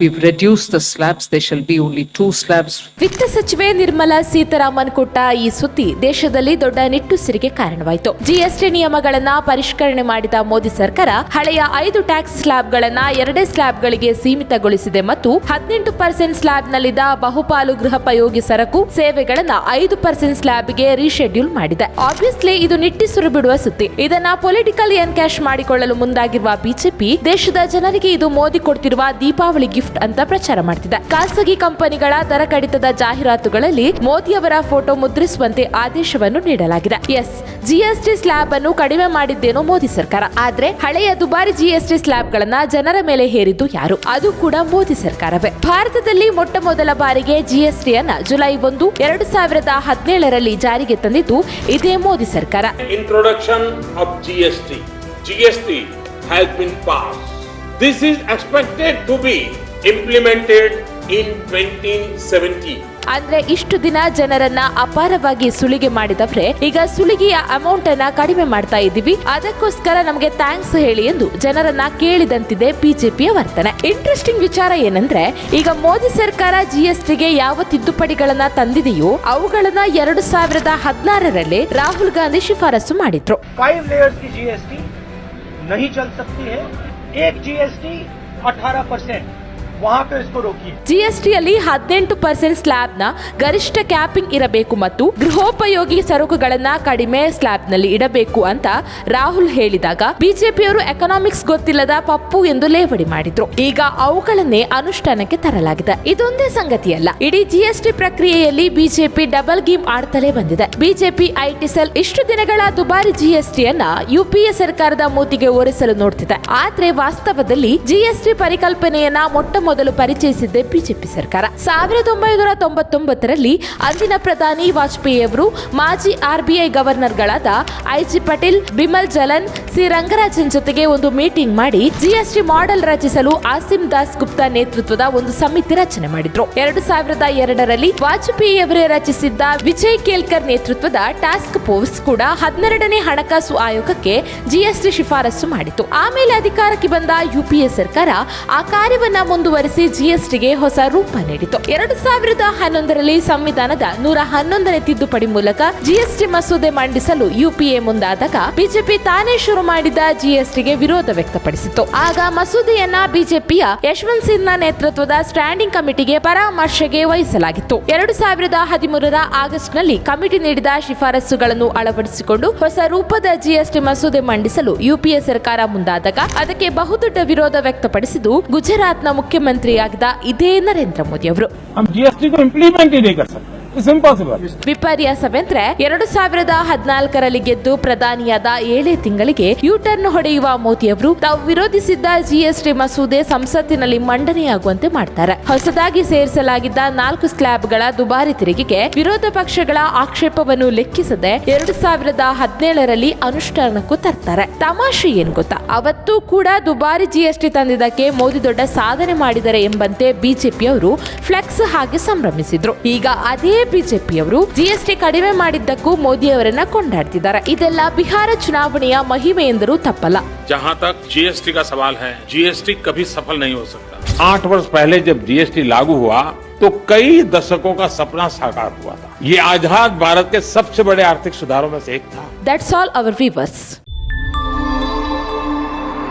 We've reduced the slabs. There shall be only two slabs. ವಿತ್ತ ಸಚಿವೆ ನಿರ್ಮಲಾ ಸೀತಾರಾಮನ್ ಕೊಟ್ಟ ಈ ಸುದ್ದಿ ದೇಶದಲ್ಲಿ ದೊಡ್ಡ ನಿಟ್ಟುಸಿರಿಗೆ ಕಾರಣವಾಯಿತು ಜಿಎಸ್ಟಿ ನಿಯಮಗಳನ್ನ ಪರಿಷ್ಕರಣೆ ಮಾಡಿದ ಮೋದಿ ಸರ್ಕಾರ ಹಳೆಯ ಐದು ಟ್ಯಾಕ್ಸ್ ಸ್ಲ್ಯಾಬ್ಗಳನ್ನ ಎರಡೇ ಸ್ಲ್ಯಾಬ್ಗಳಿಗೆ ಸೀಮಿತಗೊಳಿಸಿದೆ ಮತ್ತು ಹದಿನೆಂಟು ಪರ್ಸೆಂಟ್ ಸ್ಲ್ಯಾಬ್ನಲ್ಲಿದ್ದ ಬಹುಪಾಲು ಗೃಹೋಪಯೋಗಿ ಸರಕು ಸೇವೆಗಳನ್ನ ಐದು ಪರ್ಸೆಂಟ್ ಸ್ಲ್ಯಾಬ್ಗೆ ರೀಶೆಡ್ಯೂಲ್ ಮಾಡಿದೆ ಆಬ್ವಿಯಸ್ಲಿ ಇದು ನಿಟ್ಟಿಸುರು ಬಿಡುವ ಸುದ್ದಿ ಇದನ್ನ ಪೊಲಿಟಿಕಲ್ ಎನ್ಕ್ಯಾಶ್ ಮಾಡಿಕೊಳ್ಳಲು ಮುಂದಾಗಿರುವ ಬಿಜೆಪಿ ದೇಶದ ಜನರಿಗೆ ಇದು ಮೋದಿ ಕೊಡ್ತಿರುವ ದೀಪಾವಳಿ ಗಿಫ್ಟ್ ಅಂತ ಪ್ರಚಾರ ಮಾಡ್ತಿದೆ. ಖಾಸಗಿ ಕಂಪನಿಗಳ ದರ ಕಡಿತದ ಜಾಹೀರಾತುಗಳಲ್ಲಿ ಮೋದಿ ಅವರ ಫೋಟೋ ಮುದ್ರಿಸುವಂತೆ ಆದೇಶವನ್ನು ನೀಡಲಾಗಿದೆ. ಎಸ್, ಜಿಎಸ್ಟಿ ಸ್ಲ್ಯಾಬ್ ಅನ್ನು ಕಡಿಮೆ ಮಾಡಿದ್ದೇನೋ ಮೋದಿ ಸರ್ಕಾರ. ಆದ್ರೆ ಹಳೆಯ ದುಬಾರಿ ಜಿಎಸ್ಟಿ ಸ್ಲ್ಯಾಬ್ ಗಳನ್ನ ಜನರ ಮೇಲೆ ಹೇರಿದ್ದು ಯಾರು? ಅದು ಕೂಡ ಮೋದಿ ಸರ್ಕಾರವೇ. ಭಾರತದಲ್ಲಿ ಮೊಟ್ಟ ಮೊದಲ ಬಾರಿಗೆ ಜಿಎಸ್ಟಿಯನ್ನ ಜುಲೈ ಒಂದು, ಎರಡು ಸಾವಿರದ ಹದಿನೇಳರಲ್ಲಿ ಜಾರಿಗೆ ತಂದಿದ್ದು ಇದೇ ಮೋದಿ ಸರ್ಕಾರ. Introduction of GST GST has been passed this is expected to be implemented in seventy ಅಂದ್ರೆ ಇಷ್ಟು ದಿನ ಜನರನ್ನ ಅಪಾರವಾಗಿ ಸುಲಿಗೆ ಮಾಡಿದವ್ರೆ ಈಗ ಸುಲಿಗೆಯ ಅಮೌಂಟ್ ಅನ್ನ ಕಡಿಮೆ ಮಾಡ್ತಾ ಇದ್ದೀವಿ. ಅದಕ್ಕೋಸ್ಕರ ನಮಗೆ ಥ್ಯಾಂಕ್ಸ್ ಹೇಳಿ ಎಂದು ಜನರನ್ನ ಕೇಳಿದಂತಿದೆ ಬಿಜೆಪಿಯ ವರ್ತನೆ. ಇಂಟ್ರೆಸ್ಟಿಂಗ್ ವಿಚಾರ ಏನಂದ್ರೆ ಈಗ ಮೋದಿ ಸರ್ಕಾರ ಜಿಎಸ್ಟಿಗೆ ಯಾವ ತಿದ್ದುಪಡಿಗಳನ್ನ ತಂದಿದೆಯೋ ಅವುಗಳನ್ನ ಎರಡು ಸಾವಿರದ ಹದಿನಾರರಲ್ಲಿ ರಾಹುಲ್ ಗಾಂಧಿ ಶಿಫಾರಸು ಮಾಡಿದ್ರು. ಫೈವ್ ಜಿಎಸ್ಟಿಯಲ್ಲಿ ಹದಿನೆಂಟು ಪರ್ಸೆಂಟ್ ಸ್ಲ್ಯಾಬ್ನ ಗರಿಷ್ಠ ಕ್ಯಾಪಿಂಗ್ ಇರಬೇಕು ಮತ್ತು ಗೃಹೋಪಯೋಗಿ ಸರಕುಗಳನ್ನ ಕಡಿಮೆ ಸ್ಲ್ಯಾಬ್ನಲ್ಲಿ ಇಡಬೇಕು ಅಂತ ರಾಹುಲ್ ಹೇಳಿದಾಗ ಬಿಜೆಪಿಯವರು ಎಕನಾಮಿಕ್ಸ್ ಗೊತ್ತಿಲ್ಲದ ಪಪ್ಪು ಎಂದು ಲೇವಡಿ ಮಾಡಿದ್ರು. ಈಗ ಅವುಗಳನ್ನೇ ಅನುಷ್ಠಾನಕ್ಕೆ ತರಲಾಗಿದೆ. ಇದೊಂದೇ ಸಂಗತಿಯಲ್ಲ. ಇಡೀ ಜಿಎಸ್ಟಿ ಪ್ರಕ್ರಿಯೆಯಲ್ಲಿ ಬಿಜೆಪಿ ಡಬಲ್ ಗೇಮ್ ಆಡ್ತಲೇ ಬಂದಿದೆ. ಬಿಜೆಪಿ ಐಟಿ ಸೆಲ್ ಇಷ್ಟು ದಿನಗಳ ದುಬಾರಿ ಜಿಎಸ್ಟಿಯನ್ನ ಯುಪಿಎ ಸರ್ಕಾರದ ಮೂತಿಗೆ ಓರಿಸಲು ನೋಡ್ತಿದೆ. ಆದ್ರೆ ವಾಸ್ತವದಲ್ಲಿ ಜಿಎಸ್ಟಿ ಪರಿಕಲ್ಪನೆಯನ್ನ ಮೊಟ್ಟ ಮೊದಲು ಪರಿಚಯಿಸಿದ್ದೆ ಬಿಜೆಪಿ ಸರ್ಕಾರ. ಸಾವಿರದ ಒಂಬೈನೂರ ತೊಂಬತ್ತೊಂಬತ್ತರಲ್ಲಿ ಅಂದಿನ ಪ್ರಧಾನಿ ವಾಜಪೇಯಿ ಅವರು ಮಾಜಿ ಆರ್ಬಿಐ ಗವರ್ನರ್ಗಳಾದ ಐಜಿ ಪಟೇಲ್, ಬಿಮಲ್ ಜಲನ್, ಸಿ ರಂಗರಾಜನ್ ಜೊತೆಗೆ ಒಂದು ಮೀಟಿಂಗ್ ಮಾಡಿ ಜಿಎಸ್ಟಿ ಮಾಡೆಲ್ ರಚಿಸಲು ಆಸಿಮ್ ದಾಸ್ ಗುಪ್ತಾ ನೇತೃತ್ವದ ಒಂದು ಸಮಿತಿ ರಚನೆ ಮಾಡಿದ್ರು. ಎರಡು ಸಾವಿರದ ಎರಡರಲ್ಲಿ ವಾಜಪೇಯಿ ಅವರೇ ರಚಿಸಿದ್ದ ವಿಜಯ್ ಕೇಲ್ಕರ್ ನೇತೃತ್ವದ ಟಾಸ್ಕ್ ಫೋರ್ಸ್ ಕೂಡ ಹನ್ನೆರಡನೇ ಹಣಕಾಸು ಆಯೋಗಕ್ಕೆ ಜಿಎಸ್ಟಿ ಶಿಫಾರಸು ಮಾಡಿತು ಆಮೇಲೆ ಅಧಿಕಾರಕ್ಕೆ ಬಂದ ಯುಪಿಎ ಸರ್ಕಾರ ಆ ಕಾರ್ಯವನ್ನ ಮುಂದುವರಿಸಿ ಜಿಎಸ್ಟಿಗೆ ಹೊಸ ರೂಪ ನೀಡಿತು. ಎರಡು ಸಾವಿರದ ಹನ್ನೊಂದರಲ್ಲಿ ಸಂವಿಧಾನದ ನೂರ ಹನ್ನೊಂದನೇ ತಿದ್ದುಪಡಿ ಮೂಲಕ ಜಿಎಸ್ಟಿ ಮಸೂದೆ ಮಂಡಿಸಲು ಯುಪಿಎ ಮುಂದಾದಾಗ ಬಿಜೆಪಿ ತಾನೇ ಶುರು ಮಾಡಿದ ಜಿಎಸ್ಟಿಗೆ ವಿರೋಧ ವ್ಯಕ್ತಪಡಿಸಿತು ಆಗ ಮಸೂದೆಯನ್ನ ಬಿಜೆಪಿಯ ಯಶವಂತ್ ಸಿನ್ಹಾ ನೇತೃತ್ವದ ಸ್ಟ್ಯಾಂಡಿಂಗ್ ಕಮಿಟಿಗೆ ಪರಾಮರ್ಶೆಗೆ ವಹಿಸಲಾಗಿತ್ತು. ಎರಡು ಸಾವಿರದ ಹದಿಮೂರರ ಆಗಸ್ಟ್ನಲ್ಲಿ ಕಮಿಟಿ ನೀಡಿದ ಶಿಫಾರಸುಗಳನ್ನು ಅಳವಡಿಸಿಕೊಂಡು ಹೊಸ ರೂಪದ ಜಿಎಸ್ಟಿ ಮಸೂದೆ ಮಂಡಿಸಲು ಯುಪಿಎ ಸರ್ಕಾರ ಮುಂದಾದಾಗ ಅದಕ್ಕೆ ಬಹುದೊಡ್ಡ ವಿರೋಧ ವ್ಯಕ್ತಪಡಿಸಿದ್ದು ಗುಜರಾತ್ನ ಮುಖ್ಯಮಂತ್ರಿಯಾಗಿದ್ದ ಇದೇ ನರೇಂದ್ರ ಮೋದಿ ಅವರು. ವಿಪರ್ಯಾಸವೆಂದ್ರೆ ಎರಡು ಸಾವಿರದ ಹದಿನಾಲ್ಕರಲ್ಲಿ ಗೆದ್ದು ಪ್ರಧಾನಿಯಾದ ಏಳೇ ತಿಂಗಳಿಗೆ ಯೂಟರ್ನ್ ಹೊಡೆಯುವ ಮೋದಿಯವರು ತಾವು ವಿರೋಧಿಸಿದ್ದ ಜಿಎಸ್ಟಿ ಮಸೂದೆ ಸಂಸತ್ತಿನಲ್ಲಿ ಮಂಡನೆಯಾಗುವಂತೆ ಮಾಡ್ತಾರೆ. ಹೊಸದಾಗಿ ಸೇರಿಸಲಾಗಿದ್ದ ನಾಲ್ಕು ಸ್ಲ್ಯಾಬ್ಗಳ ದುಬಾರಿ ತೆರಿಗೆಗೆ ವಿರೋಧ ಪಕ್ಷಗಳ ಆಕ್ಷೇಪವನ್ನು ಲೆಕ್ಕಿಸದೆ ಎರಡು ಸಾವಿರದ ಹದಿನೇಳರಲ್ಲಿ ಅನುಷ್ಠಾನಕ್ಕೂ ತರ್ತಾರೆ. ತಮಾಷೆ ಏನು ಗೊತ್ತಾ? ಅವತ್ತು ಕೂಡ ದುಬಾರಿ ಜಿಎಸ್ಟಿ ತಂದಿದ್ದಕ್ಕೆ ಮೋದಿ ದೊಡ್ಡ ಸಾಧನೆ ಮಾಡಿದರೆ ಎಂಬಂತೆ ಬಿಜೆಪಿಯವರು ಫ್ಲೆಕ್ಸ್ ಹಾಗೆ ಸಂಭ್ರಮಿಸಿದ್ರು. ಈಗ ಅದೇ ಬಿಜೆಪಿಯವರು ಜಿಎಸ್ಟಿ ಕಡಿಮೆ ಮಾಡಿದ್ದಕ್ಕೂ ಮೋದಿ ಅವರನ್ನ ಕೊಂಡಾಡ್ತಿದ್ದಾರೆ ಇದೆಲ್ಲ ಬಿಹಾರ ಚುನಾವಣೆಯ ಮಹಿಮೆ ಎಂದರೂ ತಪ್ಪಲ್ಲ जहां तक जीएसटी का सवाल है जीएसटी कभी सफल नहीं हो सकता आठ वर्ष पहले जब जीएसटी लागू हुआ तो कई दशकों का सपना साकार हुआ था ये आजाद भारत के सबसे बड़े आर्थिक सुधारों में से एक था ದಟ್ಸ್ ಆಲ್ ಅವರ್ ವಿವರ್ಸ್